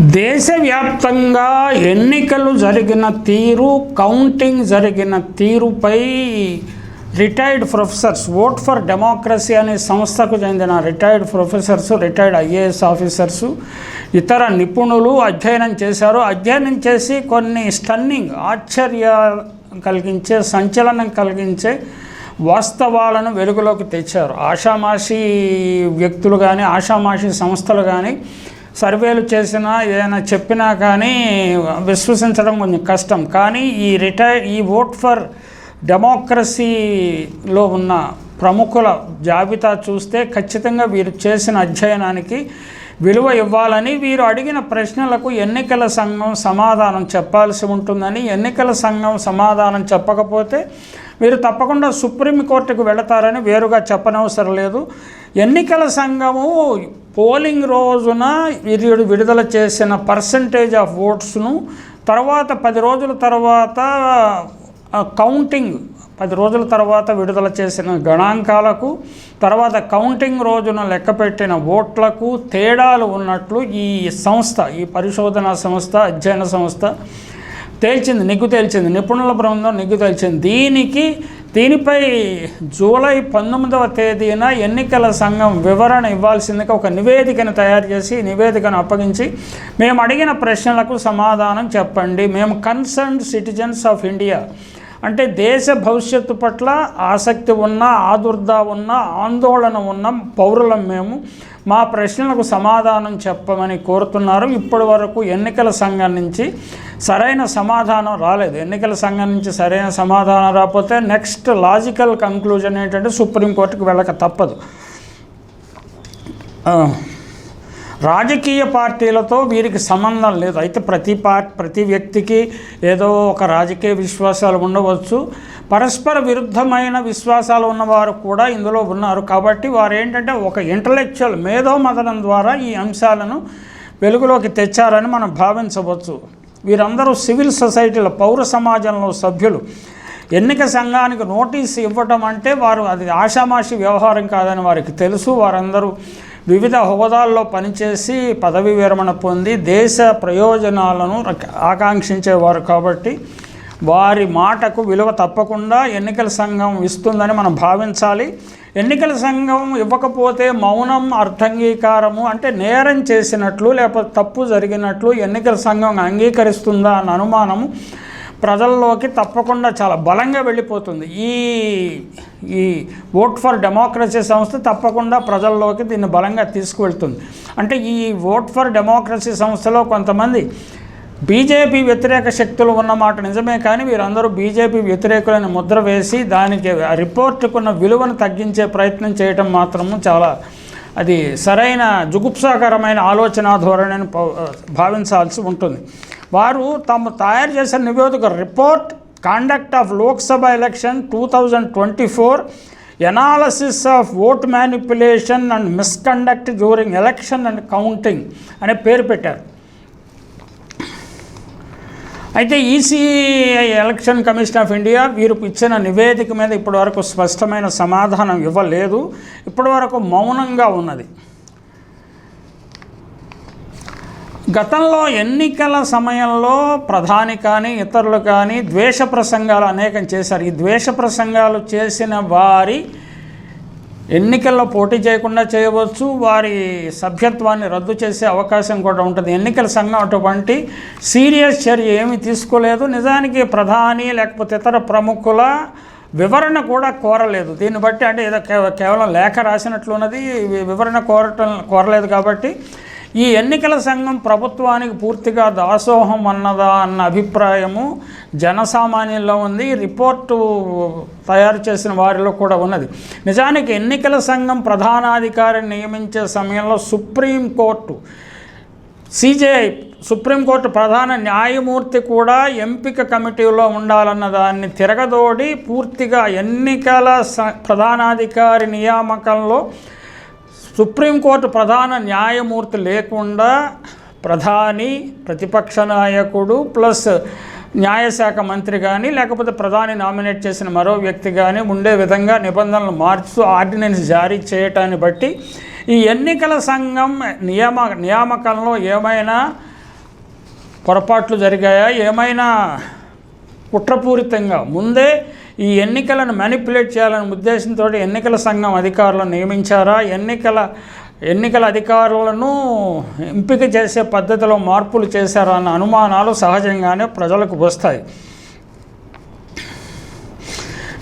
దేశవ్యాప్తంగా ఎన్నికలు జరిగిన తీరు కౌంటింగ్ జరిగిన తీరుపై retired professors vote for democracy అనే సంస్థకు చెందిన retired professors retired IAS officers ఇతర నిపుణులు అధ్యయనం చేశారు. అధ్యయనం చేసి కొన్ని స్టన్నింగ్ ఆశ్చర్య కలిగించే సంచలనం కలిగించే వాస్తవాలను వెలుగులోకి తెచ్చారు. ఆషామాషి వ్యక్తులు కానీ ఆషామాషి సంస్థలు కానీ సర్వేలు చేసినా ఏదైనా చెప్పినా కానీ విశ్వసించడం కొంచెం కష్టం. కానీ ఈ రిటైర్ ఈ ఓట్ ఫర్ డెమోక్రసీలో ఉన్న ప్రముఖుల జాబితా చూస్తే ఖచ్చితంగా వీరు చేసిన అధ్యయనానికి విలువ ఇవ్వాలని వీరు అడిగిన ప్రశ్నలకు ఎన్నికల సంఘం సమాధానం చెప్పాల్సి ఉంటుందని ఎన్నికల సంఘం సమాధానం చెప్పకపోతే వీరు తప్పకుండా సుప్రీంకోర్టుకు వెళతారని వేరుగా చెప్పనవసరం లేదు. ఎన్నికల సంఘము పోలింగ్ రోజున వీరు విడుదల చేసిన పర్సంటేజ్ ఆఫ్ ఓట్స్ను తర్వాత పది రోజుల తర్వాత కౌంటింగ్ పది రోజుల తర్వాత విడుదల చేసిన గణాంకాలకు తర్వాత కౌంటింగ్ రోజున లెక్కపెట్టిన ఓట్లకు తేడాలు ఉన్నట్లు ఈ సంస్థ ఈ పరిశోధనా సంస్థ అధ్యయన సంస్థ తేల్చింది నిగ్గు తేల్చింది. నిపుణుల బృందం నిగ్గు తేల్చింది. దీనికి దీనిపై జూలై పంతొమ్మిదవ తేదీన ఎన్నికల సంఘం వివరణ ఇవ్వాల్సిందిగా ఒక నివేదికను తయారు చేసి నివేదికను అప్పగించి మేము అడిగిన ప్రశ్నలకు సమాధానం చెప్పండి. మేము కన్సర్న్ సిటిజన్స్ ఆఫ్ ఇండియా అంటే దేశ భవిష్యత్తు పట్ల ఆసక్తి ఉన్న ఆదుర్ద ఉన్న ఆందోళన ఉన్న పౌరులం మేము. మా ప్రశ్నలకు సమాధానం చెప్పమని కోరుతున్నారు. ఇప్పటి వరకు ఎన్నికల సంఘం నుంచి సరైన సమాధానం రాలేదు. ఎన్నికల సంఘం నుంచి సరైన సమాధానం రాకపోతే నెక్స్ట్ లాజికల్ కంక్లూజన్ ఏంటంటే సుప్రీంకోర్టుకు వెళ్ళక తప్పదు. రాజకీయ పార్టీలతో వీరికి సంబంధం లేదు. అయితే ప్రతి పార్టీ ప్రతి వ్యక్తికి ఏదో ఒక రాజకీయ విశ్వాసాలు ఉండవచ్చు. పరస్పర విరుద్ధమైన విశ్వాసాలు ఉన్నవారు కూడా ఇందులో ఉన్నారు. కాబట్టి వారు ఏంటంటే ఒక ఇంటలెక్చువల్ మేధో మదనం ద్వారా ఈ అంశాలను వెలుగులోకి తెచ్చారని మనం భావించవచ్చు. వీరందరూ సివిల్ సొసైటీల పౌర సమాజంలో సభ్యులు. ఎన్నిక సంఘానికి నోటీస్ ఇవ్వటం అంటే వారు అది ఆషామాషి వ్యవహారం కాదని వారికి తెలుసు. వారందరూ వివిధ హోదాల్లో పనిచేసి పదవి విరమణ పొంది దేశ ప్రయోజనాలను ఆకాంక్షించేవారు కాబట్టి వారి మాటకు విలువ తప్పకుండా ఎన్నికల సంఘం ఇస్తుందని మనం భావించాలి. ఎన్నికల సంఘం ఇవ్వకపోతే మౌనం అర్థంగీకారము అంటే నేరం చేసినట్లు లేకపోతే తప్పు జరిగినట్లు ఎన్నికల సంఘం అంగీకరిస్తుందా అన్న అనుమానము ప్రజల్లోకి తప్పకుండా చాలా బలంగా వెళ్ళిపోతుంది. ఈ ఈ ఓట్ ఫర్ డెమోక్రసీ సంస్థ తప్పకుండా ప్రజల్లోకి దీన్ని బలంగా తీసుకువెళ్తుంది. అంటే ఈ ఓట్ ఫర్ డెమోక్రసీ సంస్థలో కొంతమంది బీజేపీ వ్యతిరేక శక్తులు ఉన్నమాట నిజమే కానీ వీరందరూ బీజేపీ వ్యతిరేకులను ముద్ర వేసి దానికి ఆ రిపోర్టుకున్న విలువను తగ్గించే ప్రయత్నం చేయటం మాత్రము చాలా అది సరైన జుగుప్సాకరమైన ఆలోచన ధోరణిని భావించాల్సి ఉంటుంది. వారు తాము తయారు చేసిన నివేదిక report conduct of Lok Sabha election two thousand twenty four analysis of vote manipulation and misconduct during election and counting అనే పేరు పెట్టారు. అయితే EC election commission of India వీరు ఇచ్చిన నివేదిక మీద ఇప్పటివరకు స్పష్టమైన సమాధానం ఇవ్వలేదు. ఇప్పటివరకు మౌనంగా ఉన్నది. గతంలో ఎన్నికల సమయంలో ప్రధాని కానీ ఇతరులు కానీ ద్వేష ప్రసంగాలు అనేకం చేశారు. ఈ ద్వేష ప్రసంగాలు చేసిన వారి ఎన్నికల్లో పోటీ చేయకుండా చేయవచ్చు. వారి సభ్యత్వాన్ని రద్దు చేసే అవకాశం కూడా ఉంటుంది. ఎన్నికల సంఘం అటువంటి సీరియస్ చర్య ఏమీ తీసుకోలేదు. నిజానికి ప్రధాని లేకపోతే ఇతర ప్రముఖుల వివరణ కూడా కోరలేదు. దీన్ని బట్టి అంటే ఏదో కేవ- కేవలం లేఖ రాసినట్లున్నది. వివరణ కోరటం కోరలేదు కాబట్టి ఈ ఎన్నికల సంఘం ప్రభుత్వానికి పూర్తిగా దాసోహం అన్నదా అన్న అభిప్రాయము జనసామాన్యంలో ఉంది. రిపోర్టు తయారు చేసిన వారిలో కూడా ఉన్నది. నిజానికి ఎన్నికల సంఘం ప్రధానాధికారిని నియమించే సమయంలో సుప్రీంకోర్టు సిజేఐ సుప్రీంకోర్టు ప్రధాన న్యాయమూర్తి కూడా ఎంపిక కమిటీలో ఉండాలన్న దాన్ని తిరగదోడి పూర్తిగా ఎన్నికల స ప్రధానాధికారి నియామకంలో సుప్రీంకోర్టు ప్రధాన న్యాయమూర్తి లేకుండా ప్రధాని ప్రతిపక్ష నాయకుడు ప్లస్ న్యాయశాఖ మంత్రి కానీ లేకపోతే ప్రధాని నామినేట్ చేసిన మరో వ్యక్తి కానీ ఉండే విధంగా నిబంధనలు మార్చుతూ ఆర్డినెన్స్ జారీ చేయటాన్ని బట్టి ఈ ఎన్నికల సంఘం నియామ నియామకంలో ఏమైనా పొరపాట్లు జరిగాయా? ఏమైనా కుట్రపూరితంగా ముందే ఈ ఎన్నికలను మ్యానిపులేట్ చేయాలనే ఉద్దేశంతో ఎన్నికల సంఘం అధికారులను నియమించారా? ఎన్నికల ఎన్నికల అధికారులను ఎంపిక చేసే పద్ధతిలో మార్పులు చేశారా అన్న అనుమానాలు సహజంగానే ప్రజలకు వస్తాయి.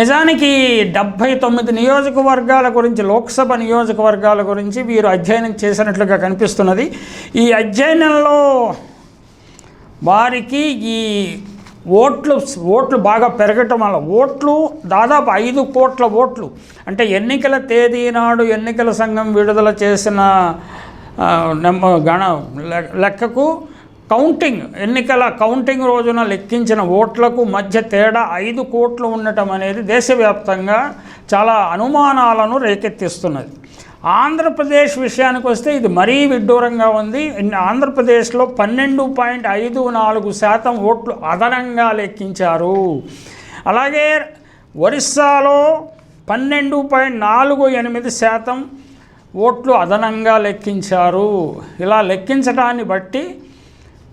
నిజానికి డెబ్భై తొమ్మిది నియోజకవర్గాల గురించి లోక్సభ నియోజకవర్గాల గురించి వీరు అధ్యయనం చేసినట్లుగా కనిపిస్తున్నది. ఈ అధ్యయనంలో వారికి ఈ ఓట్లు ఓట్లు బాగా పెరగటం వల్ల ఓట్లు దాదాపు ఐదు కోట్ల ఓట్లు. అంటే ఎన్నికల తేదీ నాడు ఎన్నికల సంఘం విడుదల చేసిన ఆ, గణ లెక్కకు కౌంటింగ్ ఎన్నికల కౌంటింగ్ రోజున లెక్కించిన ఓట్లకు మధ్య తేడా ఐదు కోట్లు ఉండటం అనేది దేశవ్యాప్తంగా చాలా అనుమానాలను రేకెత్తిస్తున్నది. ఆంధ్రప్రదేశ్ విషయానికి వస్తే ఇది మరీ విడ్డూరంగా ఉంది. ఆంధ్రప్రదేశ్లో పన్నెండు పాయింట్ ఐదు నాలుగు శాతం ఓట్లు అదనంగా లెక్కించారు. అలాగే ఒరిస్సాలో పన్నెండు పాయింట్ నాలుగు ఎనిమిది శాతం ఓట్లు అదనంగా లెక్కించారు. ఇలా లెక్కించడాన్ని బట్టి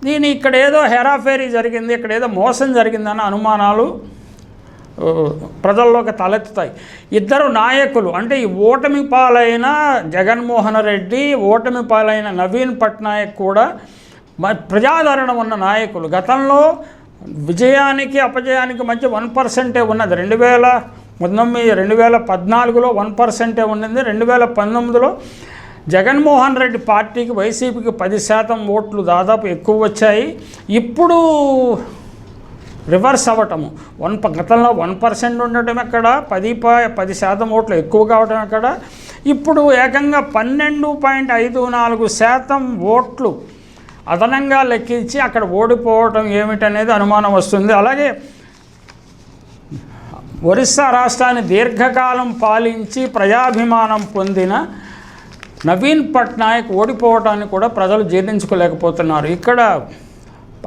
దీని ఇక్కడ ఏదో హెరాఫేరీ జరిగింది ఇక్కడ ఏదో మోసం జరిగిందన్న అనుమానాలు ప్రజల్లోకి తలెత్తుతాయి. ఇద్దరు నాయకులు అంటే ఈ ఓటమి పాలైన జగన్మోహన్ రెడ్డి ఓటమి పాలైన నవీన్ పట్నాయక్ కూడా మ- ప్రజాదరణ ఉన్న నాయకులు. గతంలో విజయానికి అపజయానికి మధ్య వన్ పర్సెంటే ఉన్నది. రెండు వేల పంతొమ్మిది రెండు వేల పద్నాలుగులో వన్ పర్సెంటే ఉండింది రెండు వేల పంతొమ్మిదిలో జగన్మోహన్ రెడ్డి పార్టీకి వైసీపీకి పది శాతం ఓట్లు దాదాపు ఎక్కువ వచ్చాయి. ఇప్పుడు రివర్స్ అవ్వటము. వన్ గతంలో వన్ పర్సెంట్ ఉండటం ఎక్కడ? పది పది శాతం ఓట్లు ఎక్కువ కావటం ఎక్కడ? ఇప్పుడు ఏకంగా పన్నెండు పాయింట్ ఐదు నాలుగు శాతం ఓట్లు అదనంగా లెక్కించి అక్కడ ఓడిపోవటం ఏమిటనేది అనుమానం వస్తుంది. అలాగే ఒరిస్సా రాష్ట్రాన్ని దీర్ఘకాలం పాలించి ప్రజాభిమానం పొందిన నవీన్ పట్నాయక్ ఓడిపోవటాన్ని కూడా ప్రజలు జీర్ణించుకోలేకపోతున్నారు. ఇక్కడ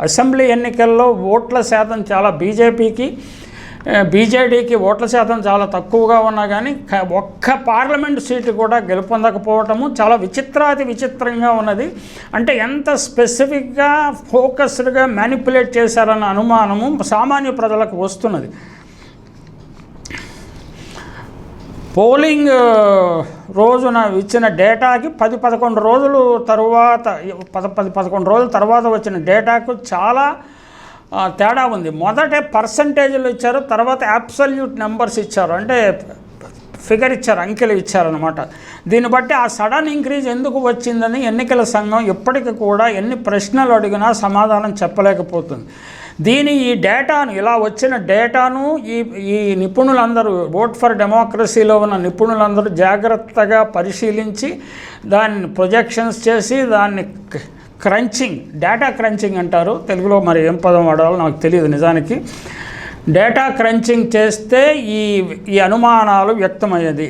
అసెంబ్లీ ఎన్నికల్లో ఓట్ల శాతం చాలా బీజేపీకి బీజేడీకి ఓట్ల శాతం చాలా తక్కువగా ఉన్నా కానీ ఒక్క పార్లమెంటు సీటు కూడా గెలుపొందకపోవటము చాలా విచిత్రాతి విచిత్రంగా ఉన్నది. అంటే ఎంత స్పెసిఫిక్గా ఫోకస్డ్గా మ్యానిపులేట్ చేశారన్న అనుమానము సామాన్య ప్రజలకు వస్తున్నది. పోలింగ్ రోజున ఇచ్చిన డేటాకి పది పదకొండు రోజులు తరువాత పద పది పదకొండు రోజుల తర్వాత వచ్చిన డేటాకు చాలా తేడా ఉంది. మొదట పర్సంటేజ్లు ఇచ్చారు తర్వాత అబ్సల్యూట్ నెంబర్స్ ఇచ్చారు. అంటే ఫిగర్ ఇచ్చారు అంకెలు ఇచ్చారనమాట దీన్ని బట్టి ఆ సడన్ ఇంక్రీజ్ ఎందుకు వచ్చిందని ఎన్నికల సంఘం ఇప్పటికి కూడా ఎన్ని ప్రశ్నలు అడిగినా సమాధానం చెప్పలేకపోతుంది. దీని ఈ డేటాను ఇలా వచ్చిన డేటాను ఈ ఈ నిపుణులందరూ ఓట్ ఫర్ డెమోక్రసీలో ఉన్న నిపుణులందరూ జాగ్రత్తగా పరిశీలించి దాన్ని ప్రొజెక్షన్స్ చేసి దాన్ని క్రంచింగ్ డేటా క్రంచింగ్ అంటారు. తెలుగులో మరి ఏం పదం వాడాలో నాకు తెలియదు నిజానికి. డేటా క్రంచింగ్ చేస్తే ఈ ఈ అనుమానాలు వ్యక్తమయ్యేది.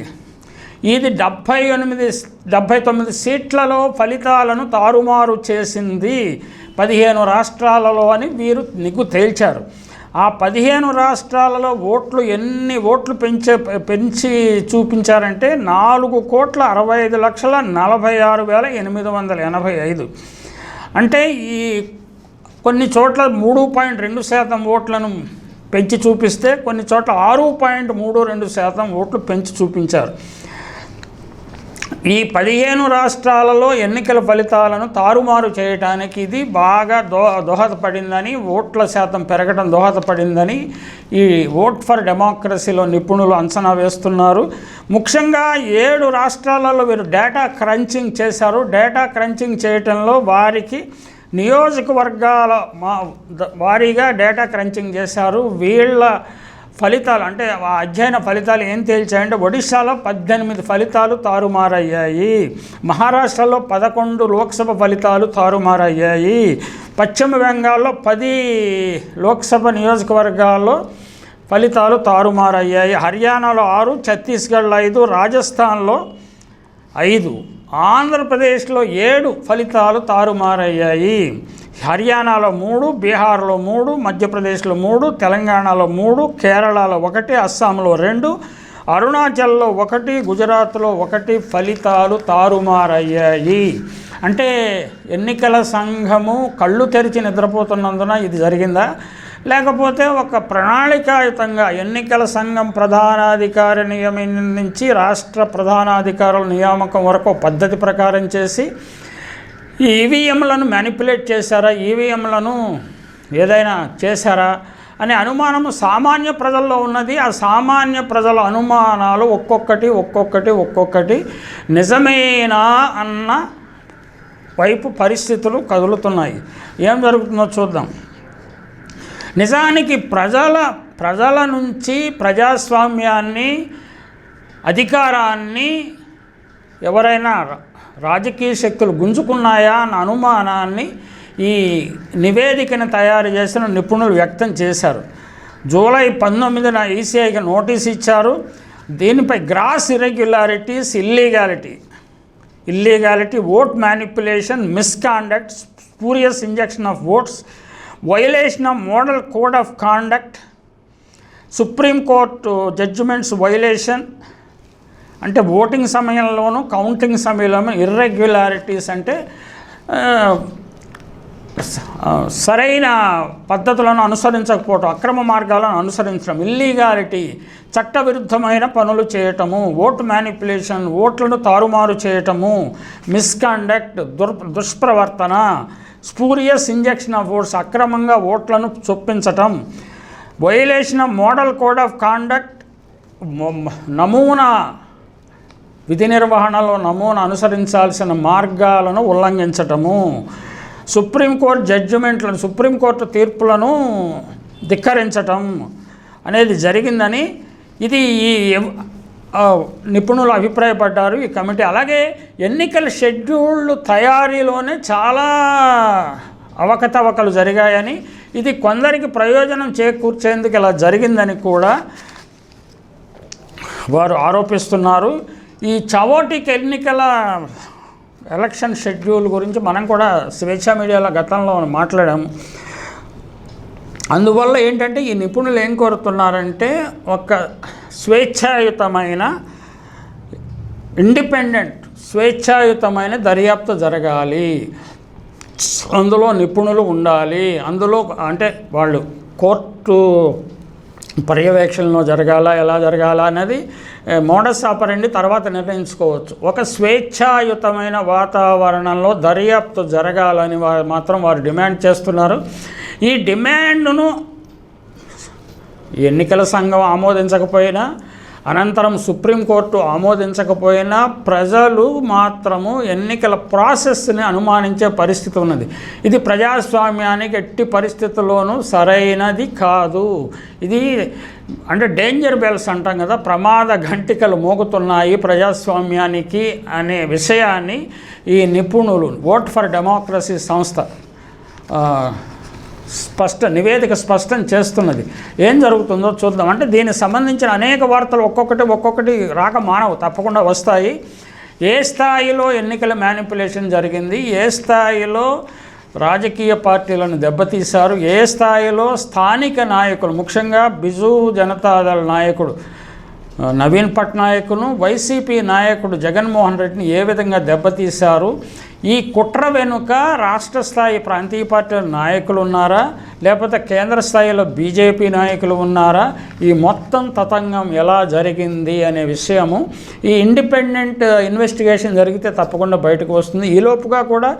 ఇది డెబ్భై ఎనిమిది డెబ్భై తొమ్మిది సీట్లలో ఫలితాలను తారుమారు చేసింది పదిహేను రాష్ట్రాలలో అని వీరు నిగ్గు తేల్చారు. ఆ పదిహేను రాష్ట్రాలలో ఓట్లు ఎన్ని ఓట్లు పెంచే పెంచి చూపించారంటే నాలుగు కోట్ల అరవై ఐదు లక్షల నలభై ఆరు వేల ఎనిమిది వందల ఎనభై ఐదు. అంటే ఈ కొన్ని చోట్ల మూడు పాయింట్ రెండు శాతం ఓట్లను పెంచి చూపిస్తే కొన్ని చోట్ల ఆరు పాయింట్ మూడు రెండు శాతం ఓట్లు పెంచి చూపించారు. ఈ పదిహేను రాష్ట్రాలలో ఎన్నికల ఫలితాలను తారుమారు చేయడానికి ఇది బాగా దో దోహదపడిందని ఓట్ల శాతం పెరగడం దోహదపడిందని ఈ ఓట్ ఫర్ డెమోక్రసీలో నిపుణులు అంచనా వేస్తున్నారు. ముఖ్యంగా ఏడు రాష్ట్రాలలో వీరు డేటా క్రంచింగ్ చేశారు. డేటా క్రంచింగ్ చేయటంలో వారికి నియోజకవర్గాల మా వారీగా డేటా క్రంచింగ్ చేశారు. వీళ్ళ ఫలితాలు అంటే ఆ అధ్యయన ఫలితాలు ఏం తేల్చాయంటే ఒడిశాలో పద్దెనిమిది ఫలితాలు తారుమారయ్యాయి. మహారాష్ట్రలో పదకొండు లోక్సభ ఫలితాలు తారుమారయ్యాయి. పశ్చిమ బెంగాల్లో పది లోక్సభ నియోజకవర్గాల్లో ఫలితాలు తారుమారయ్యాయి. హర్యానాలో ఆరు ఛత్తీస్గఢ్లో ఐదు రాజస్థాన్లో ఐదు ఆంధ్రప్రదేశ్లో ఏడు ఫలితాలు తారుమారయ్యాయి. హర్యానాలో మూడు బీహార్లో మూడు మధ్యప్రదేశ్లో మూడు తెలంగాణలో మూడు కేరళలో ఒకటి అస్సాంలో రెండు అరుణాచల్లో ఒకటి గుజరాత్లో ఒకటి ఫలితాలు తారుమారయ్యాయి. అంటే ఎన్నికల సంఘము కళ్ళు తెరిచి నిద్రపోతున్నందున ఇది జరిగిందా? లేకపోతే ఒక ప్రణాళికాయుతంగా ఎన్నికల సంఘం ప్రధానాధికారి నియమం నుంచి రాష్ట్ర ప్రధానాధికారుల నియామకం వరకు పద్ధతి ప్రకారం చేసి ఈ ఈవీఎంలను మ్యానిపులేట్ చేశారా? ఈవీఎంలను ఏదైనా చేశారా? అనే అనుమానము సామాన్య ప్రజల్లో ఉన్నది. ఆ సామాన్య ప్రజల అనుమానాలు ఒక్కొక్కటి ఒక్కొక్కటి ఒక్కొక్కటి నిజమేనా అన్న వైపు పరిస్థితులు కదులుతున్నాయి. ఏం జరుగుతుందో చూద్దాం. నిజానికి ప్రజల ప్రజల నుంచి ప్రజాస్వామ్యాన్ని అధికారాన్ని ఎవరైనా రాజకీయ శక్తులు గుంజుకున్నాయా అన్న అనుమానాన్ని ఈ నివేదికను తయారు చేసిన నిపుణులు వ్యక్తం చేశారు. జూలై పంతొమ్మిదిన ఈసీఐకి నోటీస్ ఇచ్చారు. దీనిపై gross irregularities illegality. Illegality vote manipulation misconduct spurious injection of votes violation of model code of conduct Supreme Court judgements violation అంటే ఓటింగ్ సమయంలోనూ కౌంటింగ్ సమయంలోనూ ఇర్రెగ్యులారిటీస్ అంటే సరైన పద్ధతులను అనుసరించకపోవటం అక్రమ మార్గాలను అనుసరించడం ఇల్లీగాలిటీ చట్టవిరుద్ధమైన పనులు చేయటము ఓటు మ్యానిపులేషన్ ఓట్లను తారుమారు చేయటము మిస్కండక్ట్ దుర్ దుష్ప్రవర్తన స్పూరియస్ ఇంజెక్షన్ ఆఫ్ ఓట్స్ అక్రమంగా ఓట్లను చొప్పించటం violation of model code of conduct నమూనా విధి నిర్వహణలో నమూనా అనుసరించాల్సిన మార్గాలను ఉల్లంఘించటము. సుప్రీంకోర్టు జడ్జిమెంట్లను సుప్రీంకోర్టు తీర్పులను ధిక్కరించటం అనేది జరిగిందని ఇది ఈ నిపుణులు అభిప్రాయపడ్డారు ఈ కమిటీ. అలాగే ఎన్నికల షెడ్యూళ్ళు తయారీలోనే చాలా అవకతవకలు జరిగాయని ఇది కొందరికి ప్రయోజనం చేకూర్చేందుకు ఇలా జరిగిందని కూడా వారు ఆరోపిస్తున్నారు. ఈ చవోటిక్ ఎన్నికల ఎలక్షన్ షెడ్యూల్ గురించి మనం కూడా స్వేచ్ఛా మీడియాలో గతంలో మాట్లాడాము. అందువల్ల ఏంటంటే ఈ నిపుణులు ఏం కోరుతున్నారంటే ఒక స్వేచ్ఛాయుతమైన ఇండిపెండెంట్ స్వేచ్ఛాయుతమైన దర్యాప్తు జరగాలి. అందులో నిపుణులు ఉండాలి. అందులో అంటే వాళ్ళు కోర్టు పర్యవేక్షణలో జరగాల ఎలా జరగాల అనేది మోడస్ ఆపరండి తర్వాత నిర్ణయించుకోవచ్చు. ఒక స్వేచ్ఛాయుతమైన వాతావరణంలో దర్యాప్తు జరగాలని వారు మాత్రం వారు డిమాండ్ చేస్తున్నారు. ఈ డిమాండ్ను ఎన్నికల సంఘం ఆమోదించకపోయినా అనంతరం సుప్రీంకోర్టు ఆమోదించకపోయినా ప్రజలు మాత్రము ఎన్నికల ప్రాసెస్ని అనుమానించే పరిస్థితి ఉన్నది. ఇది ప్రజాస్వామ్యానికి ఎట్టి పరిస్థితుల్లోనూ సరైనది కాదు. ఇది అంటే డేంజర్ బెల్స్ అంటాం కదా ప్రమాద ఘంటికలు మోగుతున్నాయి ప్రజాస్వామ్యానికి అనే విషయాన్ని ఈ నిపుణులు ఓట్ ఫర్ డెమోక్రసీ సంస్థ స్పష్ట నివేదిక స్పష్టం చేస్తున్నది. ఏం జరుగుతుందో చూద్దాం. అంటే దీనికి సంబంధించిన అనేక వార్తలు ఒక్కొక్కటి ఒక్కొక్కటి రాక మానవు తప్పకుండా వస్తాయి. ఏ స్థాయిలో ఎన్నికల మ్యానిపులేషన్ జరిగింది? ఏ స్థాయిలో రాజకీయ పార్టీలను దెబ్బతీశారు? ఏ స్థాయిలో స్థానిక నాయకులు ముఖ్యంగా బిజు జనతాదళ నాయకుడు నవీన్ పట్నాయక్ను వైసీపీ నాయకుడు జగన్మోహన్ రెడ్డిని ఏ విధంగా దెబ్బతీశారు? ఈ కుట్ర వెనుక రాష్ట్ర స్థాయి ప్రాంతీయ పార్టీల నాయకులు ఉన్నారా? లేకపోతే కేంద్ర స్థాయిలో బీజేపీ నాయకులు ఉన్నారా? ఈ మొత్తం తతంగం ఎలా జరిగింది అనే విషయము ఈ ఇండిపెండెంట్ ఇన్వెస్టిగేషన్ జరిగితే తప్పకుండా బయటకు వస్తుంది. ఈలోపుగా కూడా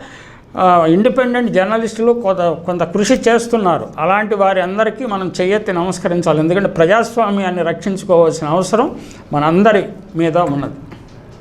ఇండిపెండెంట్ జర్నలిస్టులు కొంత కొంత కృషి చేస్తున్నారు. అలాంటి వారి అందరికీ మనం చెయ్యెత్తి నమస్కరించాలి. ఎందుకంటే ప్రజాస్వామ్యాన్ని రక్షించుకోవాల్సిన అవసరం మనందరి మీద ఉన్నది.